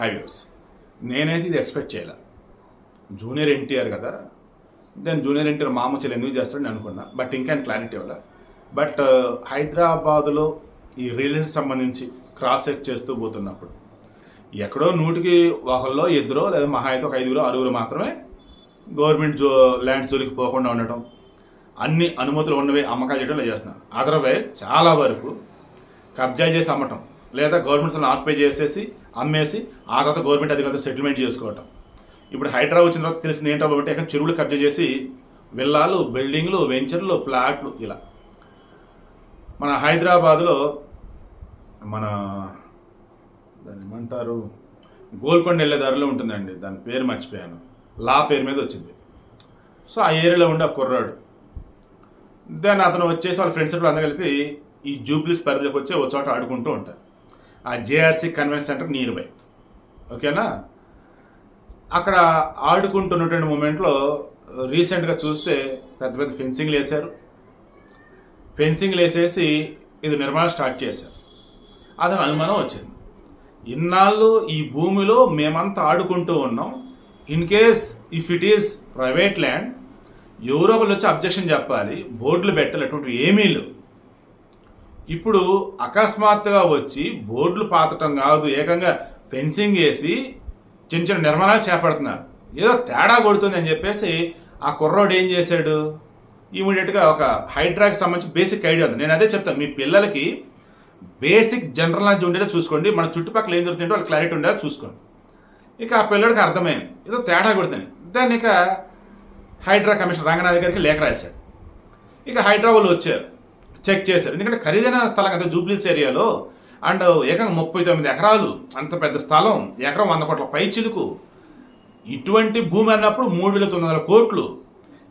Highways నేనైతే ఇది expect చేయలే. జూనియర్ ఎన్టీఆర్ కదా. దెన్ జూనియర్ ఎన్టీఆర్ మామ ఎందుకు చేస్తాడని నేను అనుకున్నా. బట్ ఇంకా క్లారిటీ వల్ల బట్ హైదరాబాదులో ఈ రిలీజ్ సంబంధించి క్రాస్ చెక్ చేస్తూ పోతున్నప్పుడు ఎక్కడో నూటికి ఒకళ్ళో ఇద్దరో లేదా మహా అయితే ఒక ఐదుగురు ఆరుగురు మాత్రమే గవర్నమెంట్ జో ల్యాండ్స్ జోలికి పోకుండా ఉండటం అన్ని అనుమతులు ఉన్నవి అమ్మకాలు చేయడం చేస్తున్నారు అదర్వైజ్ చాలా వరకు కబ్జా చేసి అమ్మటం లేదా గవర్నమెంట్స్ ఆక్యుపై చేసేసి అమ్మేసి ఆ తర్వాత గవర్నమెంట్ అధికారులతో సెటిల్మెంట్ చేసుకోవటం. ఇప్పుడు హైడ్రా వచ్చిన తర్వాత తెలిసింది ఏంటో కాబట్టి అక్కడ చెరువులు కబ్జా చేసి విల్లాలు బిల్డింగ్లు వెంచర్లు ప్లాట్లు ఇలా. మన హైదరాబాదులో మన దాన్ని ఏమంటారు? గోల్కొండ వెళ్ళే దారిలో ఉంటుందండి. దాని పేరు మర్చిపోయాను. లా పేరు మీద వచ్చింది. సో ఆ ఏరియాలో ఉండే ఆ కుర్రాడు. దెన్ అతను వచ్చేసి వాళ్ళ ఫ్రెండ్స్ అందరూ కలిపి ఈ జూబ్లీస్ పరిధిలోకి వచ్చి ఒక చోట ఆడుకుంటూ ఉంటారు. ఆ JRC convention centre near by ఓకేనా? అక్కడ ఆడుకుంటున్నటువంటి మూమెంట్లో రీసెంట్గా చూస్తే పెద్ద పెద్ద ఫెన్సింగ్లు వేశారు. ఫెన్సింగ్లు వేసేసి ఇది నిర్మాణం స్టార్ట్ చేశారు. అది అనుమానం వచ్చింది. ఇన్నాళ్ళు ఈ భూమిలో మేమంతా ఆడుకుంటూ ఉన్నాం. In case if it is private land ఎవరో ఒకరు వచ్చి అబ్జెక్షన్ చెప్పాలి బోర్డులు పెట్టాలి అటువంటి ఏమీ లేవు. ఇప్పుడు అకస్మాత్తుగా వచ్చి బోర్డులు పాతటం కాదు ఏకంగా ఫెన్సింగ్ వేసి చిన్న చిన్న నిర్మాణాలు చేపడుతున్నారు. ఏదో తేడా కొడుతుంది అని చెప్పేసి ఆ కుర్రోడు ఏం చేశాడు? ఇమీడియట్గా ఒక హైడ్రాకి సంబంధించి బేసిక్ ఐడియా ఉంది. నేను అదే చెప్తాను. మీ పిల్లలకి బేసిక్ జనరల్ నాలెడ్జ్ ఉండేలా చూసుకోండి. మన చుట్టుపక్కల ఏం జరుగుతుందో వాళ్ళకి క్లారిటీ ఉండేలా చూసుకోండి. ఇక ఆ పిల్లడికి అర్థమైంది. ఏదో తేడా కొడుతుంది. దాన్ని ఇక హైడ్రా కమిషనర్ రంగనాథ్ గారికి లేఖ రాశాడు. ఇక హైడ్రా వాళ్ళు వచ్చారు. చెక్ చేశారు. ఎందుకంటే ఖరీదైన స్థలం కదా జూబ్లీస్ ఏరియాలో. అండ్ ఏకంగా ముప్పై తొమ్మిది ఎకరాలు. అంత పెద్ద స్థలం. ఎకరం వంద కోట్ల పై చిలుకు. ఇటువంటి భూమి అన్నప్పుడు మూడు వేల తొమ్మిది వందల కోట్లు.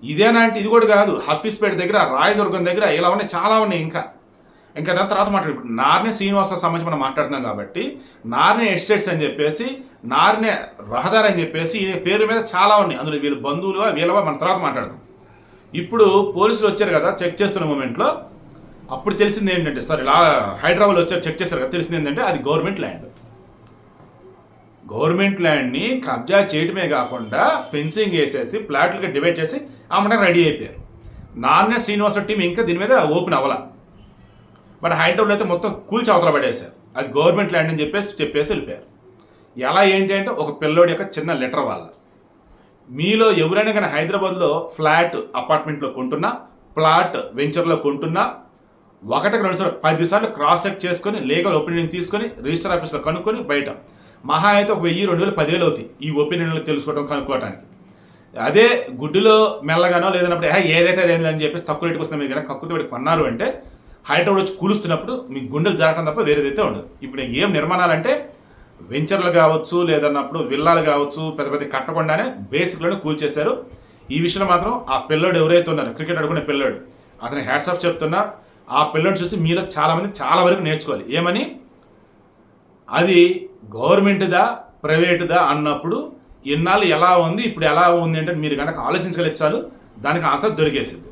ఇదేనా అంటే ఇది కూడా కాదు. హఫీస్పేట దగ్గర రాయదుర్గం దగ్గర ఇలా ఉన్నాయి చాలా ఉన్నాయి ఇంకా. ఇంకా దాని తర్వాత మాట్లాడు. ఇప్పుడు నార్నే శ్రీనివాస సంబంధించి మనం మాట్లాడుతున్నాం కాబట్టి నార్నే ఎస్టేట్స్ అని చెప్పేసి నార్నే రహదారి అని చెప్పేసి ఈ పేరు మీద చాలా ఉన్నాయి. అందులో వీళ్ళ బంధువులు వీళ్ళవా మన తర్వాత మాట్లాడదాం. ఇప్పుడు పోలీసులు వచ్చారు కదా చెక్ చేస్తున్న మూమెంట్లో అప్పుడు తెలిసింది ఏంటంటే సార్ ఇలా హైదరాబాద్ వచ్చారు చెక్ చేశారు కదా తెలిసింది ఏంటంటే అది గవర్నమెంట్ ల్యాండ్. గవర్నమెంట్ ల్యాండ్ని కబ్జా చేయడమే కాకుండా ఫెన్సింగ్ వేసేసి ప్లాట్లుగా డివైడ్ చేసి అమ్మడానికి రెడీ అయిపోయారు. నాన్న శ్రీనివాస టీం ఇంకా దీని మీద ఓపెన్ అవ్వాల. బట్ హైదరాబాద్ అయితే మొత్తం కూల్చి అవతల పడేశారు. అది గవర్నమెంట్ ల్యాండ్ అని చెప్పేసి చెప్పేసి వెళ్ళిపోయారు. ఎలా ఏంటి అంటే ఒక పిల్లోడి యొక్క చిన్న లెటర్ వల్ల మీలో ఎవరైనా కానీ హైదరాబాద్లో ఫ్లాట్ అపార్ట్మెంట్లో కొంటున్నా ప్లాట్ వెంచర్లో కొంటున్నా ఒకటికి రెండు సార్లు పది సార్లు క్రాస్ చెక్ చేసుకొని లీగల్ ఒపీనియన్ తీసుకొని రిజిస్టర్ ఆఫీస్లో కనుక్కొని బయట. మహా అయితే ఒక వెయ్యి రెండు వేలు పదివేలు అవుతాయి ఈ ఒపీనియన్లు తెలుసుకోవడం కనుక్కోవడానికి అదే గుడ్డులో మెల్లగానో లేదన్నప్పుడు ఏదైతే అదే అని చెప్పేసి తక్కువ రేటుకి వస్తుంది మీరు కనుక పెట్టి కొన్నారు అంటే హైదరాబాద్ వచ్చి కూలుస్తున్నప్పుడు మీ గుండెలు జరగడం తప్ప వేరేదైతే ఉండదు. ఇప్పుడు ఏం నిర్మాణాలంటే వెంచర్లు కావచ్చు లేదన్నప్పుడు విల్లాలు కావచ్చు పెద్ద పెద్ద కట్టకుండానే బేసిక్లను కూల్చేశారు ఈ విషయంలో మాత్రం ఆ పిల్లోడు ఎవరైతే ఉన్నారో క్రికెట్ ఆడుకునే పిల్లోడు అతని హ్యాట్స్ ఆఫ్ చెప్తున్నా ఆ పిల్లల్ని చూసి మీలో చాలామంది చాలా వరకు నేర్చుకోవాలి. ఏమని? అది గవర్నమెంట్దా ప్రైవేటుదా అన్నప్పుడు ఇన్నాళ్ళు ఎలా ఉంది ఇప్పుడు ఎలా ఉంది అంటే మీరు కనుక ఆలోచించగలిచాలు దానికి ఆన్సర్ దొరికేసింది